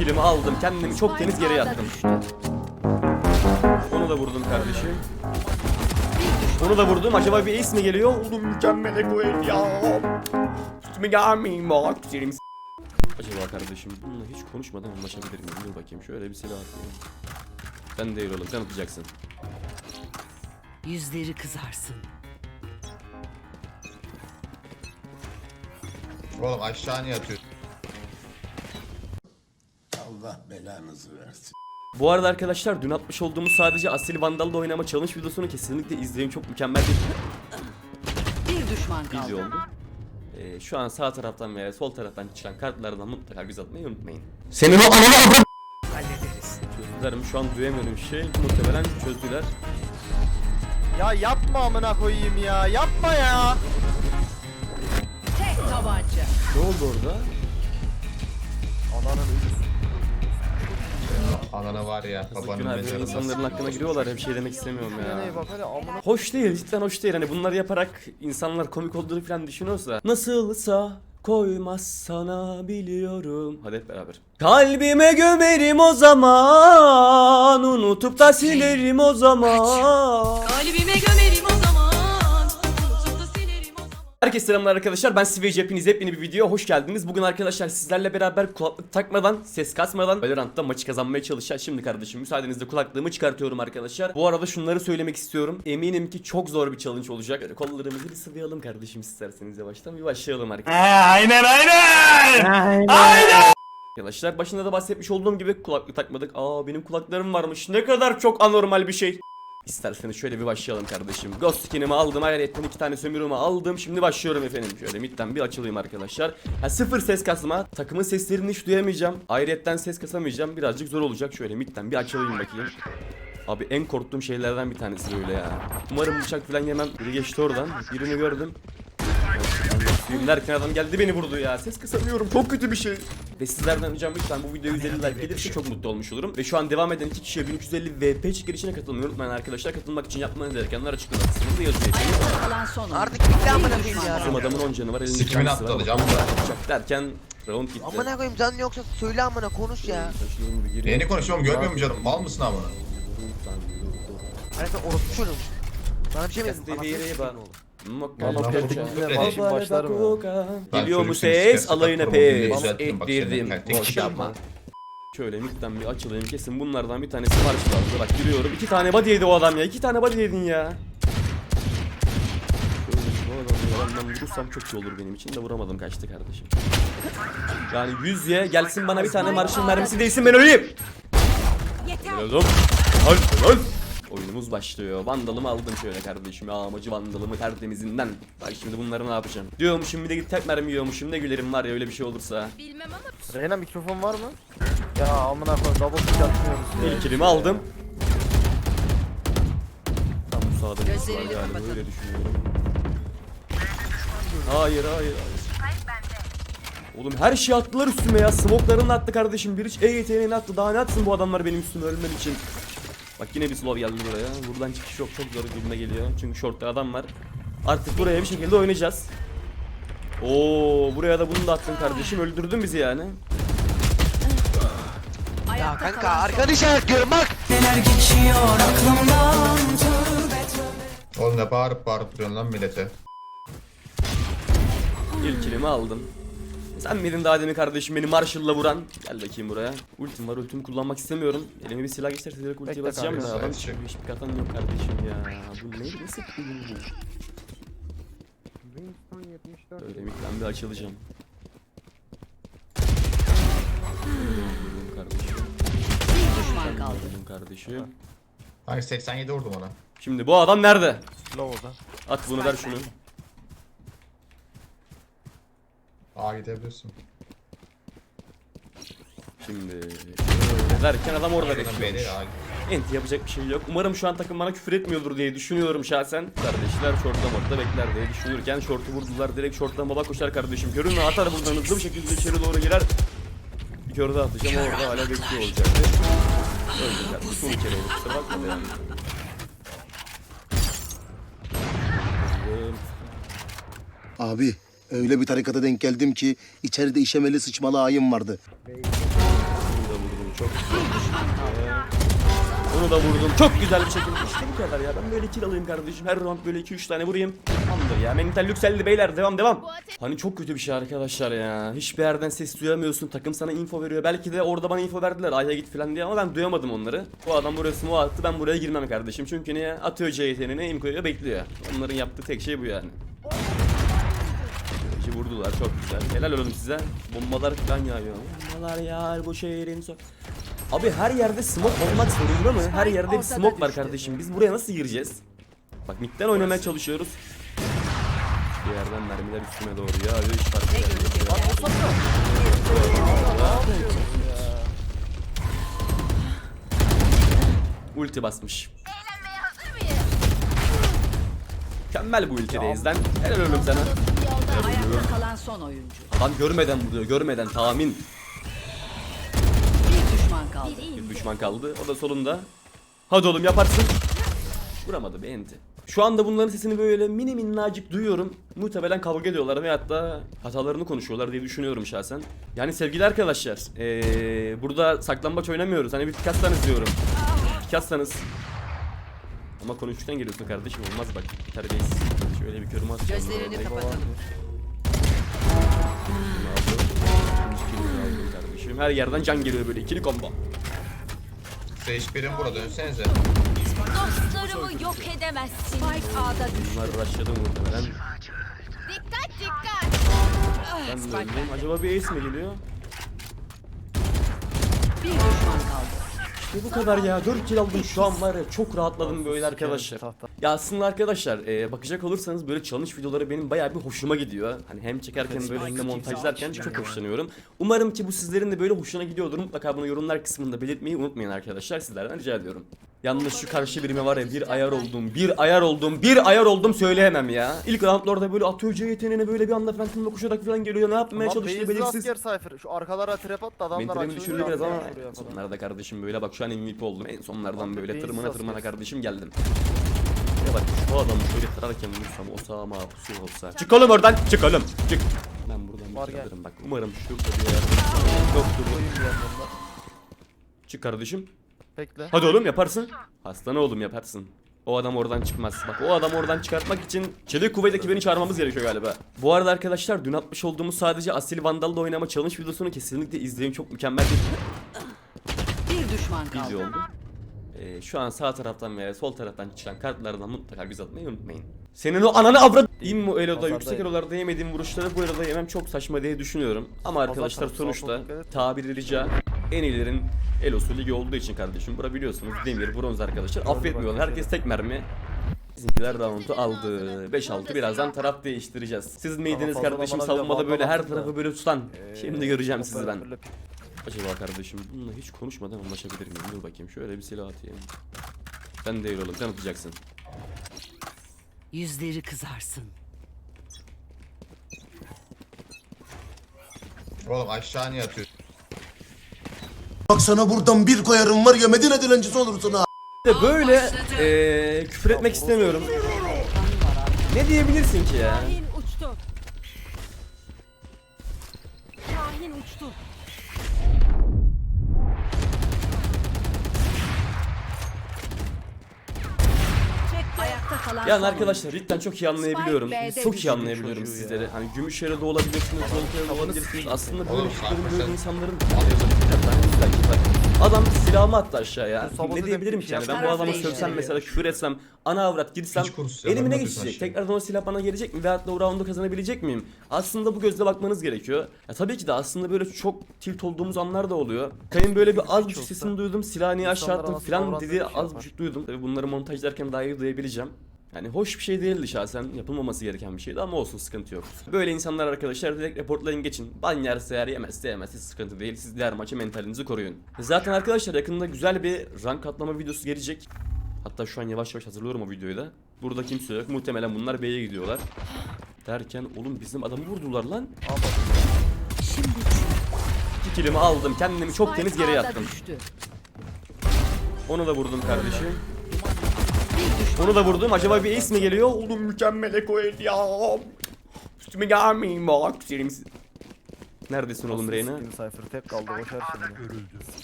kilimi aldım. Kendimi çok temiz geri yattım. Onu da vurdum kardeşim. Onu da vurdum. Acaba bir ace mi geliyor? Oğlum mükemmel koyun ya. Üstüme gelmeyin bak. Serim Acaba kardeşim bununla hiç konuşmadan anlaşabilir miyim? Dur bakayım şöyle bir silah atayım. Sen değil oğlum sen atacaksın. Yüzleri kızarsın. Oğlum aşağı niye atıyorsun? Allah belanızı versin. Bu arada arkadaşlar dün atmış olduğumuz sadece Asil Vandal'da oynama challenge videosunu kesinlikle izleyin. Çok mükemmel bir Bir düşman video kaldı. oldu. Ee, şu an sağ taraftan veya sol taraftan çıkan kartlardan mutlaka göz atmayı unutmayın. Senin o ananı Hallederiz. Çözdüler mi? Şu an duyamıyorum şey. Muhtemelen çözdüler. Ya yapma amına koyayım ya. Yapma ya. Tek tabanca. Ne oldu orada? Ananın ölüsü. Anana var ya babanın günah. böyle mezarında. insanların hakkına giriyorlar ya bir şey demek istemiyorum ya. Hoş değil cidden hoş değil. Hani bunları yaparak insanlar komik olduğunu falan düşünüyorsa. Nasılsa koymaz sana biliyorum. Hadi hep beraber. Kalbime gömerim o zaman Unutup da silerim o zaman. Kalbime gömerim o zaman Herkese selamlar arkadaşlar. Ben Sivage hepiniz yepyeni bir videoya hoş geldiniz. Bugün arkadaşlar sizlerle beraber kulaklık takmadan ses kasmadan Valorant'ta maçı kazanmaya çalışacağız. Şimdi kardeşim müsaadenizle kulaklığımı çıkartıyorum arkadaşlar. Bu arada şunları söylemek istiyorum. Eminim ki çok zor bir challenge olacak. Böyle Kollarımızı bir sıvayalım kardeşim isterseniz yavaştan. Bir başlayalım arkadaşlar. Aynen! Aynen. Aynen! Arkadaşlar başında da bahsetmiş olduğum gibi kulaklık takmadık. Aa benim kulaklarım varmış. Ne kadar çok anormal bir şey İsterseniz şöyle bir başlayalım kardeşim. Ghost skin'imi aldım. Hayretten iki tane sömürümü aldım. Şimdi başlıyorum efendim. Şöyle midden bir açılayım arkadaşlar. Ha, sıfır ses kasma. Takımın seslerini hiç duyamayacağım. Hayretten ses kasamayacağım. Birazcık zor olacak. Şöyle midden bir açılayım bakayım. Abi en korktuğum şeylerden bir tanesi böyle ya. Umarım bıçak falan yemem. Biri geçti oradan. Birini gördüm. Suyum derken adam geldi beni vurdu ya. Ses kısamıyorum. Çok kötü bir şey. Ve sizlerden ricam lütfen bu videoya 150 like gelirse çok mutlu olmuş olurum. Ve şu an devam eden iki kişiye 1350 VP çekilişine katılmayı unutmayın arkadaşlar. Katılmak için yapmanız gerekenler açıklama kısmında yazıyor. Ayakta kalan son oyuncu. Artık bitti amına koyayım ya. Bizim adamın 10 canı var elinde Sikimin kendisi attı var. alacağım da. Bıçak derken round gitti. Amına koyayım canın yoksa söyle amına konuş ya. Taşıyorum bir konuşuyorum görmüyor musun canım? Mal mısın amına? Sen orospu çocuğum. Bana bir şey mi Kes dediğine bak. Bana Vallahi çok başım başlar mı? Geliyor çocuk ses? alayına pes ettirdim Tek- boş yapma. Şöyle midden bir açılayım. Kesin bunlardan bir tanesi var şu anda bak giriyorum. İki tane body yedi o adam ya. İki tane body yedin ya. Yalandan vurursam çok iyi olur benim için de vuramadım. Kaçtı kardeşim. Yani 100 ye gelsin bana bir tane marşın mermisi değsin ben öleyim. Öldüm Öl öl Oyunumuz başlıyor. Vandalımı aldım şöyle kardeşim. Ya amacı vandalımı tertemizinden. Bak şimdi bunları ne yapacağım? Diyormuşum bir de git tek mermi yiyormuşum. Ne gülerim var ya öyle bir şey olursa. Bilmem ama Reyna mikrofon var mı? Ya amına koyayım double kick atmıyoruz. İlk kilimi aldım. Tam bu sağda bir var Gözlerini galiba kapatın. öyle düşünüyorum. Hayır hayır hayır. Oğlum her şey attılar üstüme ya. Smoke'larını da attı kardeşim. Bir hiç E yeteneğini attı. Daha ne atsın bu adamlar benim üstüme ölmem için. Bak yine bir slow geldi buraya. Buradan çıkış yok. Çok zor gibime geliyor. Çünkü short'ta adam var. Artık buraya bir şekilde oynayacağız. Oo, buraya da bunu da attın kardeşim. Öldürdün bizi yani. Ya Ayakta kanka arkanı işaretliyorum bak. Oğlum ne bağırıp bağırıp duruyorsun lan millete? İlk kilimi aldım. Sen miydin daha demin kardeşim beni Marshall'la vuran? Gel bakayım buraya. Ultim var ultimi kullanmak istemiyorum. Elime bir silah geçerse direkt ultiyi Bekle basacağım kanka, da adam evet, çıkıyor. Hiçbir katan yok kardeşim ya. Bu ne? Nasıl bir oyun bu? Öyle mikten bir açılacağım. Vurdum kardeşim. bir düşman kaldı. Vurdum kardeşim. Hayır 87 vurdum ona. Şimdi bu adam nerede? Low'da. At bunu ver şunu. Aa gidebiliyorsun. Şimdi şöyle derken adam orada bekliyormuş. Enti yapacak bir şey yok. Umarım şu an takım bana küfür etmiyordur diye düşünüyorum şahsen. Kardeşler şortta mortta bekler diye düşünürken şortu vurdular. Direkt şorttan baba koşar kardeşim. Körünle atar buradan hızlı bir şekilde içeri doğru girer. Bir kör daha atacağım orada hala bekliyor olacaktı. Öldü kardeşim. Bu kere olur. Kusura bakma yani. Abi öyle bir tarikata denk geldim ki içeride işemeli sıçmalı ayım vardı. Bunu da vurdum. Çok güzel bir şekilde. İşte bu kadar ya. Ben böyle kill alayım kardeşim. Her round böyle 2-3 tane vurayım. Tamamdır ya. Mental yükseldi beyler. Devam devam. Hani çok kötü bir şey arkadaşlar ya. Hiçbir yerden ses duyamıyorsun. Takım sana info veriyor. Belki de orada bana info verdiler. Aya git falan diye ama ben duyamadım onları. Bu adam buraya smoke attı. Ben buraya girmem kardeşim. Çünkü niye? Atıyor CT'ni, aim koyuyor, bekliyor. Onların yaptığı tek şey bu yani. Vurdular çok güzel. Helal olsun size. Bombalar falan yağıyor. Bombalar yağar bu şehrin so Abi her yerde smoke olmak zorunda mı? Her yerde bir smoke var kardeşim. Biz buraya nasıl gireceğiz? Bak midden oynamaya çalışıyoruz. Bir yerden mermiler üstüme doğru yağıyor. Hiç fark etmiyor. Ulti basmış. Mükemmel bu ulti reisden. Helal olsun sana. Son oyuncu. Adam görmeden vuruyor, görmeden tahmin. Bir düşman kaldı. Bir düşman kaldı. O da solunda. Hadi oğlum yaparsın. Vuramadı beğendi. Şu anda bunların sesini böyle mini minnacık duyuyorum. Muhtemelen kavga ediyorlar ve hatta hatalarını konuşuyorlar diye düşünüyorum şahsen. Yani sevgili arkadaşlar, ee, burada saklambaç oynamıyoruz. Hani bir pikaslanız diyorum. Pikaslanız. Ama konuştuktan geliyorsun kardeşim olmaz bak. Terbiyesiz. Şöyle bir körüm atacağım. Gözlerini kapatalım. Her yerden can geliyor böyle ikili combo. Sage birim burada dönsenize. Dostlarımı yok edemezsin. Spike A'da düştü. Bunlar rushladı muhtemelen. Dikkat dikkat. Ben de. Acaba bir ace mi geliyor? Bir düşman kaldı. İşte bu kadar ya. 4 kill aldım şu an var ya. Çok rahatladım böyle arkadaşlar. Ya aslında arkadaşlar e, bakacak olursanız böyle challenge videoları benim bayağı bir hoşuma gidiyor. Hani hem çekerken böyle hem de montajlarken çok hoşlanıyorum. Umarım ki bu sizlerin de böyle hoşuna gidiyordur. Mutlaka bunu yorumlar kısmında belirtmeyi unutmayın arkadaşlar. Sizlerden rica ediyorum. Yalnız şu karşı birime var ya bir ayar oldum, bir ayar oldum, bir ayar oldum söyleyemem ya. İlk roundlarda böyle atıyor C yeteneğine böyle bir anda Phantom'la koşarak falan geliyor. Ne yapmaya Ama çalıştığı belirsiz. Cypher. Şu arkalara trap at da adamlar açılıyor, düşürdü biraz ama sonlarda kardeşim böyle bak şu an MVP oldum. En sonlardan böyle tırmana tırmana kardeşim geldim. Ya bak şu adamı şöyle kırarken vursam o sağa mahpusu olsa. Çık oğlum oradan çık oğlum çık. Ben buradan Var bir gel. alırım bak. Umarım şurada bir yerde yoktur. Koyayım bir yandan da. Çık kardeşim. Bekle. Hadi oğlum yaparsın. Hastane oğlum yaparsın. O adam oradan çıkmaz. Bak o adam oradan çıkartmak için Çelik Kuvvet ekibini çağırmamız gerekiyor galiba. Bu arada arkadaşlar dün atmış olduğumuz sadece Asil Vandal'da oynama challenge videosunu kesinlikle izleyin. Çok mükemmel bir Bir düşman kaldı. video oldu. Ee, şu an sağ taraftan veya sol taraftan çıkan kartlardan mutlaka göz atmayı unutmayın. Senin o ananı avrat... İm o Elo'da yüksek. Elo'larda yemediğim vuruşları bu Elo'da yemem çok saçma diye düşünüyorum. Ama arkadaşlar sonuçta tabiri rica en iyilerin Elo'su ligi olduğu için kardeşim. Bura biliyorsunuz demir, bronz arkadaşlar. Affetmiyorlar. Herkes tek mermi. Bizimkiler round'u aldı. 5-6 birazdan taraf değiştireceğiz. Siz miydiniz kardeşim savunmada böyle her tarafı böyle tutan? Şimdi göreceğim sizi ben. Acaba kardeşim bununla hiç konuşmadan anlaşabilir miyim? Dur bakayım şöyle bir silah atayım. Sen değil oğlum sen atacaksın. Yüzleri kızarsın. Oğlum aşağı niye atıyorsun? Bak sana buradan bir koyarım var ya Medine dilencisi olursun ha. De böyle eee küfür etmek istemiyorum. Ne diyebilirsin ki ya? Yani arkadaşlar cidden çok iyi anlayabiliyorum. Çok iyi anlayabiliyorum sizleri. Hani gümüş yere de olabilirsiniz, de olabilirsiniz. Aslında böyle tiplerin böyle insanların Adam silahımı attı aşağıya. Ne diyebilirim ki yani? Ben şey bu adama sövsem mesela küfür etsem, ana avrat girsem elime ne geçecek? aşağıya. Tekrardan o silah bana gelecek mi? Veyahut da o roundu kazanabilecek miyim? Aslında bu gözle bakmanız gerekiyor. Ya tabii ki de aslında böyle çok tilt olduğumuz anlar da oluyor. Kayın böyle bir az buçuk sesini duydum. Silahı niye aşağı attın falan dedi. şey Az buçuk duydum. Tabii bunları montajlarken daha iyi duyabileceğim. Yani hoş bir şey değildi şahsen. Yapılmaması gereken bir şeydi ama olsun sıkıntı yok. Böyle insanlar arkadaşlar direkt reportlayın geçin. Ban yerse eğer yemezse yemezse sıkıntı değil. Siz diğer maça mentalinizi koruyun. Zaten arkadaşlar yakında güzel bir rank atlama videosu gelecek. Hatta şu an yavaş yavaş hazırlıyorum o videoyu da. Burada kimse yok. Muhtemelen bunlar B'ye gidiyorlar. Derken oğlum bizim adamı vurdular lan. Şimdi İki kilimi aldım. Kendimi çok temiz geriye A'da attım. düştü. Onu da vurdum kardeşim. Onu da vurdum. Acaba bir ace mi geliyor? Oğlum mükemmel eko el ya. Üstüme gelmeyin bak. Serim siz. Neredesin oğlum Reyna? Cypher tek kaldı boşver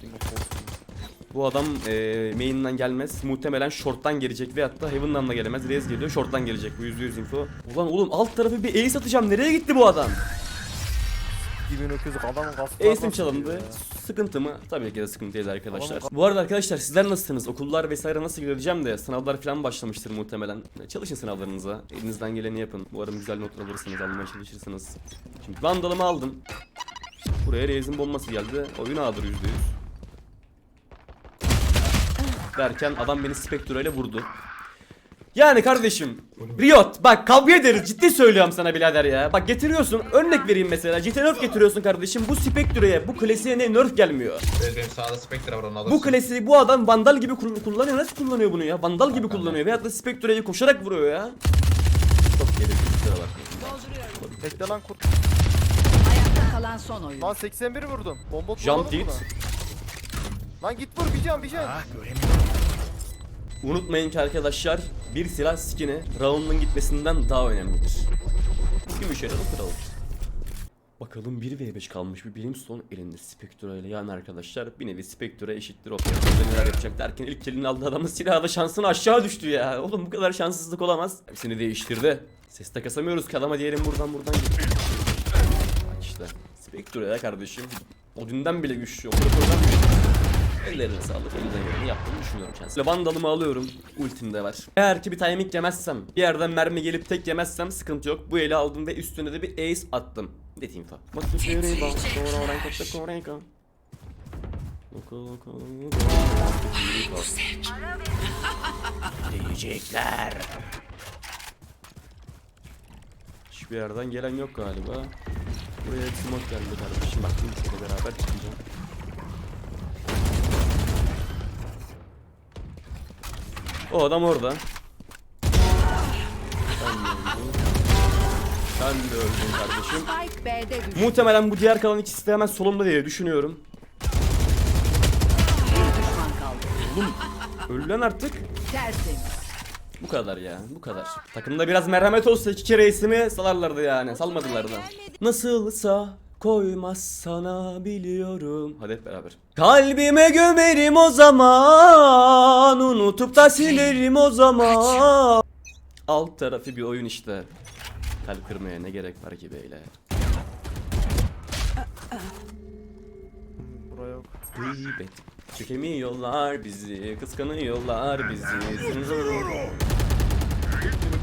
şimdi. Bu adam e, main'inden gelmez. Muhtemelen short'tan gelecek veyahut da heaven'dan da gelemez. Rez geliyor short'tan gelecek bu %100 info. Ulan oğlum alt tarafı bir ace atacağım. Nereye gitti bu adam? 2000 öküz adamın kaskı. Ace'im çalındı. Sıkıntı mı? Tabii ki de sıkıntıyız arkadaşlar. Bu arada arkadaşlar sizler nasılsınız? Okullar vesaire nasıl gidiyor diyeceğim de sınavlar falan başlamıştır muhtemelen. Çalışın sınavlarınıza. Elinizden geleni yapın. Umarım güzel notlar alırsınız, almaya çalışırsınız. Şimdi vandalımı aldım. Buraya Reis'in bombası geldi. Oyun ağdır %100. Derken adam beni Spectre ile vurdu. Yani kardeşim Riot bak kavga ederiz ciddi söylüyorum sana birader ya Bak getiriyorsun örnek vereyim mesela GT nerf getiriyorsun kardeşim bu Spectre'ye bu klasiğe ne nerf gelmiyor Evet benim sağda Spectre var onu alırsın. Bu klasiği bu adam vandal gibi kull- kullanıyor nasıl kullanıyor bunu ya vandal gibi kullanıyor veyahut da Spectre'yi koşarak vuruyor ya Çok gereksiz kusura bakmayın. Bekle lan kurt. Ayakta kalan son oyun. Lan 81 vurdum. Bomba Jump kullanmadın it mı? Lan git vur bir can bir can. Unutmayın ki arkadaşlar bir silah skin'i round'un gitmesinden daha önemlidir. Gümüşer'in kralı. Bakalım 1v5 kalmış bir bilim son elinde Spectre ile yani arkadaşlar bir nevi Spectre eşittir operatörde neler yapacak derken ilk elini aldı adamın silahı şansını aşağı düştü ya. Oğlum bu kadar şanssızlık olamaz. Hepsini değiştirdi. Ses de kasamıyoruz ki adama diyelim buradan buradan git. Bak işte Spectre ya kardeşim. Odin'den bile güçlü, operatörden güçlü. Ellerine sağlık, elinden geleni yaptığını düşünüyorum şahsen. Vandalımı alıyorum, ultim de var. Eğer ki bir timing yemezsem, bir yerden mermi gelip tek yemezsem sıkıntı yok. Bu eli aldım ve üstüne de bir ace attım. Net info. Diyecekler. Hiçbir yerden gelen yok galiba. Buraya smoke geldi kardeşim. Bak ultiyle beraber çıkacağım. O adam orada. Sen de öldün. Kardeşim. Spike B'de düştü. Muhtemelen bu diğer kalan ikisi de hemen solumda diye düşünüyorum. Bir düşman kaldı. Öl lan artık. Tertemiz. Bu kadar ya, bu kadar. Takımda biraz merhamet olsa iki kere ismi salarlardı yani, salmadılar da. Nasılsa koymaz sana biliyorum. Hadi hep beraber. Kalbime gömerim o zaman, unutup da silerim o zaman. Alt tarafı bir oyun işte. Kalp kırmaya ne gerek var ki beyle. Buraya yok. Gıybet. Çekemiyorlar bizi, kıskanıyorlar bizi.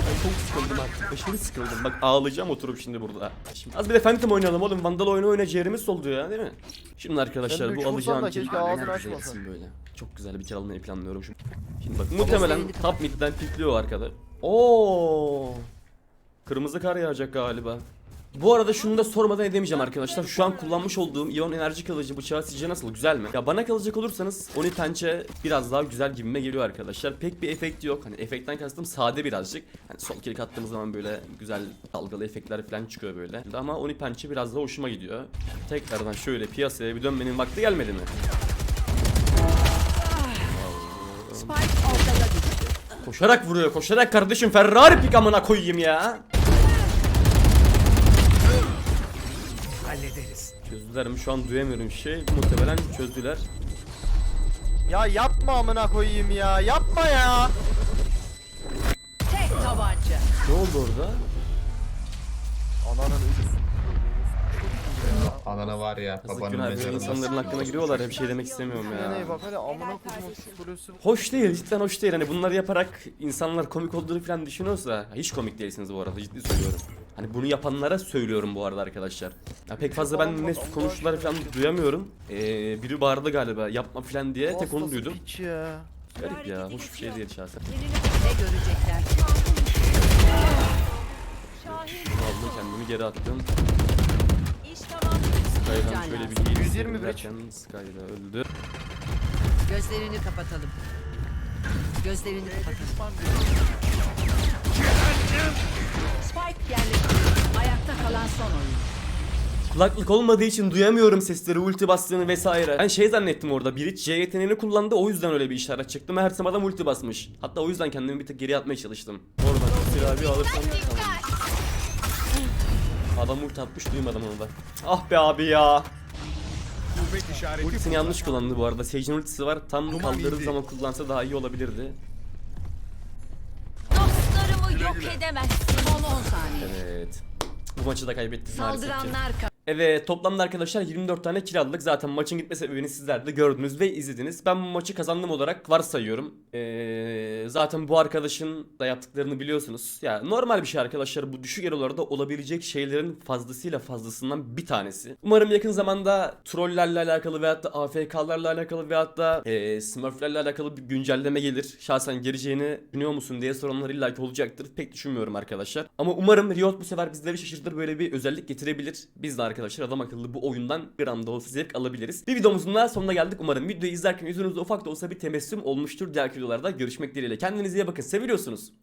Ay çok sıkıldım artık. Aşırı sıkıldım. Bak ağlayacağım oturup şimdi burada. Şimdi az bir de Phantom oynayalım oğlum. Vandal oyunu oyna ciğerimiz soldu ya değil mi? Şimdi arkadaşlar bu alacağım kill böyle. Çok güzel bir kill almayı planlıyorum şimdi. Şimdi bak muhtemelen top midden pikliyor arkada. Oo. Kırmızı kar yağacak galiba. Bu arada şunu da sormadan edemeyeceğim arkadaşlar. Şu an kullanmış olduğum iyon enerji kalıcı bıçağı sizce nasıl? Güzel mi? Ya bana kalacak olursanız Oni pençe biraz daha güzel gibime geliyor arkadaşlar. Pek bir efekti yok. Hani efektten kastım sade birazcık. Hani sol klik attığımız zaman böyle güzel dalgalı efektler falan çıkıyor böyle. Ama Oni pençe biraz daha hoşuma gidiyor. Tekrardan şöyle piyasaya bir dönmenin vakti gelmedi mi? Koşarak vuruyor koşarak kardeşim Ferrari pik amına koyayım ya. Hallederiz. Çözdüler mi şu an duyamıyorum şey. Muhtemelen çözdüler. Ya yapma amına koyayım ya. Yapma ya. Tek tabanca. Ne oldu orada? Ananın ölüsü. Anana var ya Yazık babanın günah böyle mezarı. insanların hakkına giriyorlar hep şey demek istemiyorum Ne ya. bak hadi amına koyayım psikolojisi. Hoş değil cidden hoş değil hani bunları yaparak insanlar komik olduğunu falan düşünüyorsa hiç komik değilsiniz bu arada ciddi söylüyorum. Hani bunu yapanlara söylüyorum bu arada arkadaşlar. Ya pek fazla ben ne konuşmaları falan duyamıyorum. Ee, biri bağırdı galiba yapma falan diye tek onu Hastası duydum. piç ya. Garip ya hoş bir şey değil şahsen. Ne görecekler? Aldım kendimi geri attım. Sky'dan şöyle bir iyi 120 derken Sky da öldü. Gözlerini kapatalım. Gözlerini kapatalım. Spike yerleştirildi. Ayakta kalan son oyun. Kulaklık olmadığı için duyamıyorum sesleri, ulti bastığını vesaire. Ben şey zannettim orada, biri C yeteneğini kullandı o yüzden öyle bir işaret çıktı. Meğersem adam ulti basmış. Hatta o yüzden kendimi bir tık geri atmaya çalıştım. Oradan silahı bir alırsam tamam. Adam ulti atmış duymadım onu da. Ah be abi ya. Ultisini yanlış kullandı bu arada. Sage'in ultisi var. Tam kaldırdığı zaman kullansa daha iyi olabilirdi. Dostlarımı yok edemezsin. Son 10 saniye. Evet. Bu maçı da kaybettik maalesef ki. Saldıranlar Evet toplamda arkadaşlar 24 tane kill aldık. Zaten maçın gitme sebebini sizler de gördünüz ve izlediniz. Ben bu maçı kazandım olarak varsayıyorum. Ee, zaten bu arkadaşın da yaptıklarını biliyorsunuz. Ya normal bir şey arkadaşlar bu düşük elolarda olabilecek şeylerin fazlasıyla fazlasından bir tanesi. Umarım yakın zamanda trollerle alakalı veyahut da AFK'larla alakalı veyahut da ee, smurflerle alakalı bir güncelleme gelir. Şahsen geleceğini düşünüyor musun diye soranlar illaki olacaktır. Pek düşünmüyorum arkadaşlar. Ama umarım Riot bu sefer bizleri şaşırtır böyle bir özellik getirebilir. Biz de arkadaşlar adam akıllı bu oyundan gram da olsa zevk alabiliriz. Bir videomuzun da sonuna geldik. Umarım videoyu izlerken yüzünüzde ufak da olsa bir tebessüm olmuştur. Diğer videolarda görüşmek dileğiyle. Kendinize iyi bakın. Seviyorsunuz.